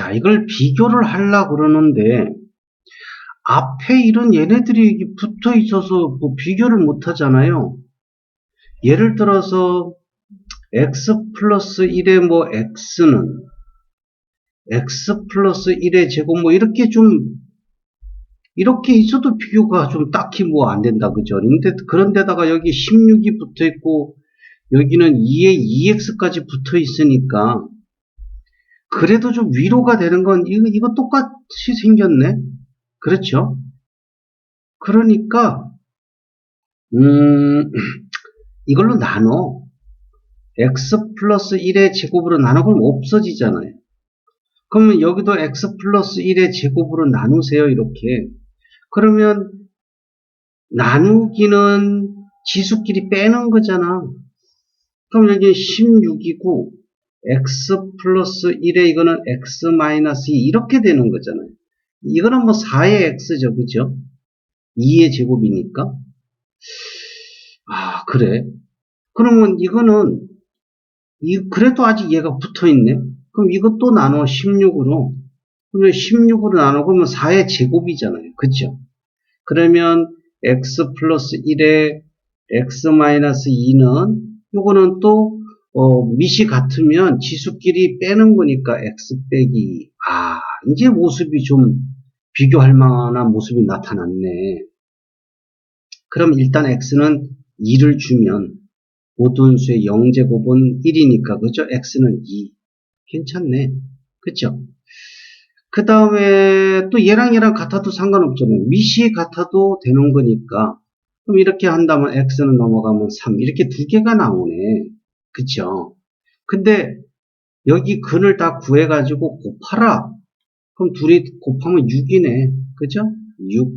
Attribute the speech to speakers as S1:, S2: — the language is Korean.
S1: 자, 이걸 비교를 하려고 그러는데, 앞에 이런 얘네들이 붙어 있어서 뭐 비교를 못 하잖아요. 예를 들어서, x 플러스 1의 뭐 x는 x 플러스 1의 제곱 뭐 이렇게 좀 이렇게 있어도 비교가 좀 딱히 뭐 안 된다 그죠? 근데 그런데다가 여기 16이 붙어 있고 여기는 2에 2x까지 붙어 있으니까 그래도 좀 위로가 되는 건 이거 이거 똑같이 생겼네. 그렇죠? 그러니까 음 이걸로 나눠 x 플러스 1의 제곱으로 나눠 그럼 없어지잖아요. 그러면 여기도 x 플러스 1의 제곱으로 나누세요 이렇게 그러면 나누기는 지수끼리 빼는 거잖아. 그럼 여기 16이고 x 플러스 1에 이거는 x 마이너스 2 이렇게 되는 거잖아요. 이거는 뭐 4의 x죠. 그죠? 2의 제곱이니까. 아 그래. 그러면 이거는 이 그래도 아직 얘가 붙어 있네. 그럼 이것도 나눠 16으로. 그러면 16으로 나눠 그러면 4의 제곱이잖아요. 그죠? 그러면 x 플러스 1에 x 마이너스 2는 요거는 또 어, 밑이 같으면 지수끼리 빼는 거니까 x 빼기 아 이제 모습이 좀 비교할 만한 모습이 나타났네. 그럼 일단 x는 2를 주면 모든 수의 0제곱은 1이니까 그죠? x는 2 괜찮네. 그쵸? 그 다음에 또 얘랑 얘랑 같아도 상관없잖아요. 위시 같아도 되는 거니까. 그럼 이렇게 한다면 x는 넘어가면 3. 이렇게 두 개가 나오네. 그쵸? 근데 여기 근을 다 구해가지고 곱하라. 그럼 둘이 곱하면 6이네. 그죠? 6.